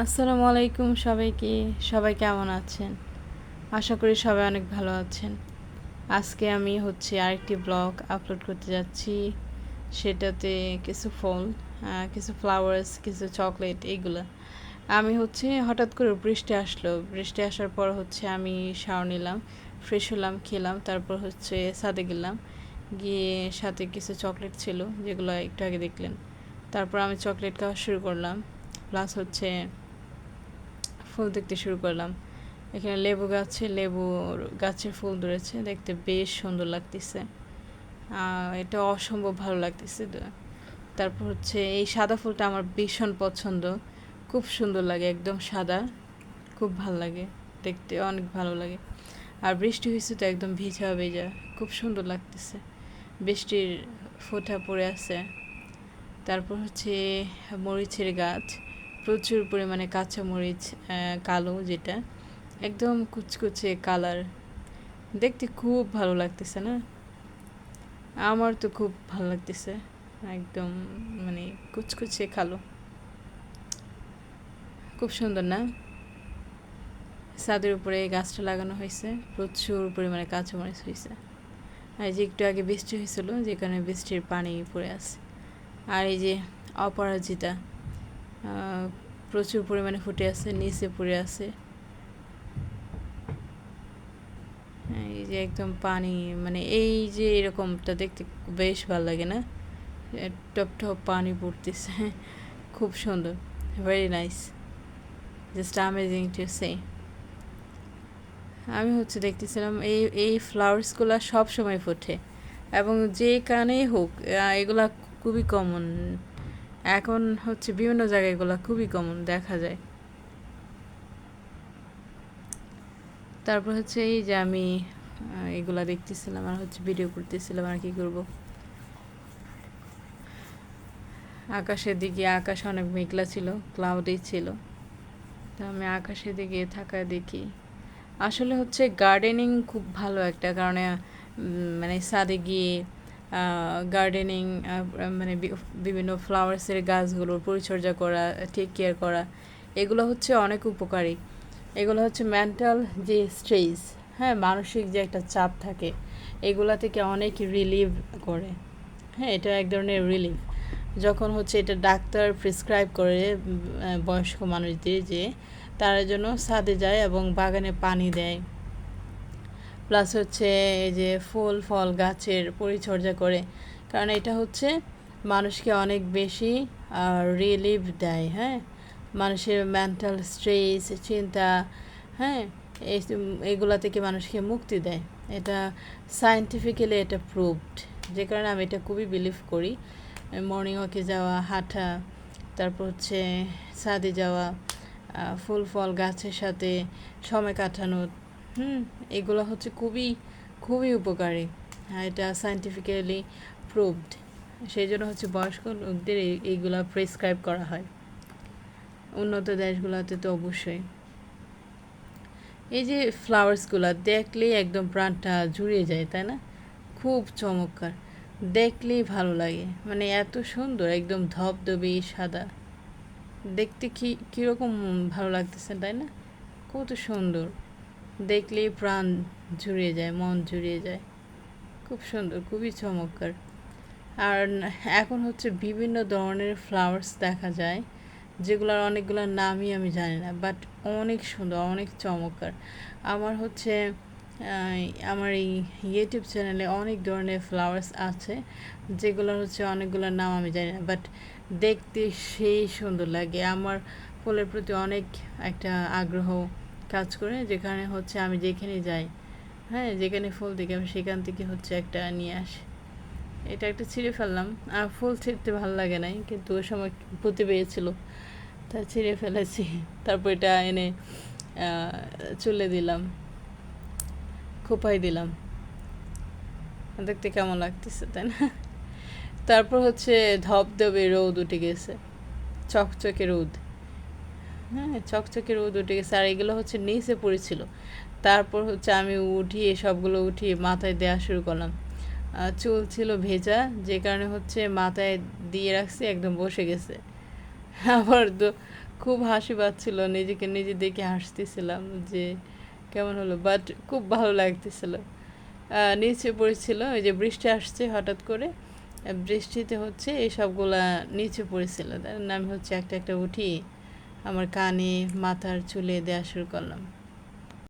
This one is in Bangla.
আসসালামু আলাইকুম সবাইকে। সবাই কেমন আছেন? আশা করি সবাই অনেক ভালো আছেন। আজকে আমি হচ্ছে আরেকটি ব্লগ আপলোড করতে যাচ্ছি। সেটাতে কিছু ফল কিছু ফ্লাওয়ার্স কিছু চকলেট এগুলো। আমি হচ্ছে হঠাৎ করে বৃষ্টি আসলো। বৃষ্টি আসার পর হচ্ছে আমি শাওয়ার নিলাম ফ্রেশ হলাম, খেলাম, তারপর হচ্ছে সাদে গেলাম। গিয়ে সাথে কিছু চকলেট ছিল, যেগুলো একটু আগে দেখলেন। তারপর আমি চকলেট খাওয়া শুরু করলাম। প্লাস হচ্ছে ফুল দেখতে শুরু করলাম। এখানে লেবু গাছে, লেবু গাছের ফুল ধরেছে, দেখতে বেশ সুন্দর লাগতেছে। এটা অসম্ভব ভালো লাগতেছে তারপর হচ্ছে এই সাদা ফুলটা আমার ভীষণ পছন্দ। খুব সুন্দর লাগে, একদম সাদা। খুব ভালো লাগে, দেখতে অনেক ভালো লাগে। আর বৃষ্টি হয়েছে তো একদম ভিজা ভেজা, খুব সুন্দর লাগতেছে। বৃষ্টির ফোঁটা পড়ে আছে। তারপর হচ্ছে মরিচের গাছ। প্রচুর পরিমাণে কাঁচা মরিচ কালো যেটা, একদম কুচকুচে কালার দেখতে খুব ভালো লাগতেছে না? আমার তো খুব ভালো লাগতেছে, একদম মানে কুচকুচে কালো। খুব সুন্দর না? ছাদের উপরে এই গাছটা লাগানো হয়েছে, প্রচুর পরিমাণে কাঁচা মরিচ হয়েছে। আর যে একটু আগে বৃষ্টি হয়েছিল, যেখানে বৃষ্টির পানি পড়ে আছে। আর এই যে অপরাজিতা প্রচুর পরিমাণে ফুটে আছে, নিচে পড়ে আছে। এই যে একদম পানি মানে এই যে এরকমটা দেখতে বেশ ভালো লাগে না? টপ টপ পানি পড়তেছে, খুব সুন্দর very nice just amazing to say আমি হচ্ছে দেখতেছিলাম এই এই ফ্লাওয়ার্সগুলো সব সময় ফোটে, এবং যে কানেই হোক এগুলা খুবই কমন এখন হচ্ছে বিভিন্ন জায়গায় এগুলা খুবই কমন দেখা যায়। তারপর হচ্ছে এই যে আমি এগুলা দেখতেছিলাম আর হচ্ছে ভিডিও করতেছিলাম আর কি করব। আকাশের দিকে, আকাশ অনেক মেঘলা ছিল ক্লাউডি ছিল। তো আমি আকাশের দিকে থাকা দেখি। আসলে হচ্ছে গার্ডেনিং খুব ভালো একটা কারণে মানে ছাদে গিয়ে গার্ডেনিং মানে বিভিন্ন ফ্লাওয়ার্সের গাছগুলোর পরিচর্যা করা টেক কেয়ার করা, এগুলো হচ্ছে অনেক উপকারী। এগুলো হচ্ছে মেন্টাল যে স্ট্রেস হ্যাঁ মানসিক যে একটা চাপ থাকে, এগুলা থেকে অনেক রিলিভ করে। হ্যাঁ এটা এক ধরনের রিলিফ যখন হচ্ছে এটা ডাক্তার প্রেসক্রাইব করে বয়স্ক মানুষদের যে, তারা যেন ছাদে যায় এবং বাগানে পানি দেয়। প্লাস হচ্ছে এই যে ফুল, ফল গাছের পরিচর্যা করে। কারণ এটা হচ্ছে মানুষকে অনেক বেশি রিলিফ দেয় হ্যাঁ? মানুষের মেন্টাল স্ট্রেস চিন্তা হ্যাঁ? এগুলা থেকে মানুষকে মুক্তি দেয়। এটা সায়েন্টিফিক্যালি এটা প্রুভড যে কারণে আমি এটা খুবই বিলিভ করি। মর্নিং ওয়াকে যাওয়া, হাঁটা, তারপর হচ্ছে ছাদে যাওয়া ফুল, ফল গাছের সাথে সময় কাটানো হুম, এগুলো হচ্ছে খুবই খুবই উপকারী। হ্যাঁ এটা সায়েন্টিফিক্যালি প্রুভড সেই জন্য হচ্ছে বয়স্ক লোকদের এই- এইগুলা প্রেসক্রাইব করা হয়। উন্নত দেশগুলোতে তো অবশ্যই। এই যে ফ্লাওয়ার্সগুলো দেখলেই একদম প্রাণটা জুড়িয়ে যায়, তাই না? খুব চমৎকার। দেখলেই ভালো লাগে। মানে এত সুন্দর, একদম ধবধবে, সাদা। দেখতে কি, কীরকম ভালো লাগতেছে, তাই না? কত সুন্দর। দেখলেই প্রাণ জুড়িয়ে যায়, মন জুড়িয়ে যায়। খুব সুন্দর, খুবই চমৎকার। আর এখন হচ্ছে বিভিন্ন ধরনের ফ্লাওয়ার্স দেখা যায়, যেগুলোর অনেকগুলোর নামই আমি জানি না বাট অনেক সুন্দর, অনেক চমৎকার। আমার হচ্ছে আমার এই ইউটিউব চ্যানেলে অনেক ধরনের ফ্লাওয়ার্স আছে, যেগুলোর হচ্ছে অনেকগুলোর নাম আমি জানি না বাট দেখতে সেই সুন্দর লাগে। আমার ফুলের প্রতি অনেক একটা আগ্রহ কাজ করে, যেখানে হচ্ছে আমি যেখানে যাই হ্যাঁ যেখানে ফুল দেখি, আমি সেখান থেকে হচ্ছে একটা নিয়ে আসি। এটা একটা ছিঁড়ে ফেললাম। আর ফুল ছিঁড়তে ভালো লাগে নাই, কিন্তু ওই সময় পুঁতে পেয়েছিল। তা ছিঁড়ে ফেলেছি। তারপর এটা এনে চুলে দিলাম। খোপাই দিলাম। দেখতে কেমন লাগতেছে, তাই না? তারপর হচ্ছে ধবধবে রোদ উঠে গেছে। চকচকে রোদ। হ্যাঁ চকচকে রোদ উঠে গেছে। আর এগুলো হচ্ছে নিচে পড়েছিল। তারপর হচ্ছে আমি উঠিয়ে সবগুলো উঠিয়ে মাথায় দেওয়া শুরু করলাম। চুল ছিল ভেজা, যে কারণে হচ্ছে মাথায় দিয়ে রাখছি, একদম বসে গেছে। আবার তো খুব হাসি পাচ্ছিল, নিজেকে নিজে দেখে হাসতেছিলাম যে কেমন হলো বাট খুব ভালো লাগতেছিল। নিচে পড়েছিল, ওই যে বৃষ্টি আসছে হঠাৎ করে। বৃষ্টিতে হচ্ছে এই সবগুলা নিচে পড়েছিল। তার আমি হচ্ছে একটা একটা উঠি আমার কানে মাথার চুলে দেয়া শুরু করলাম।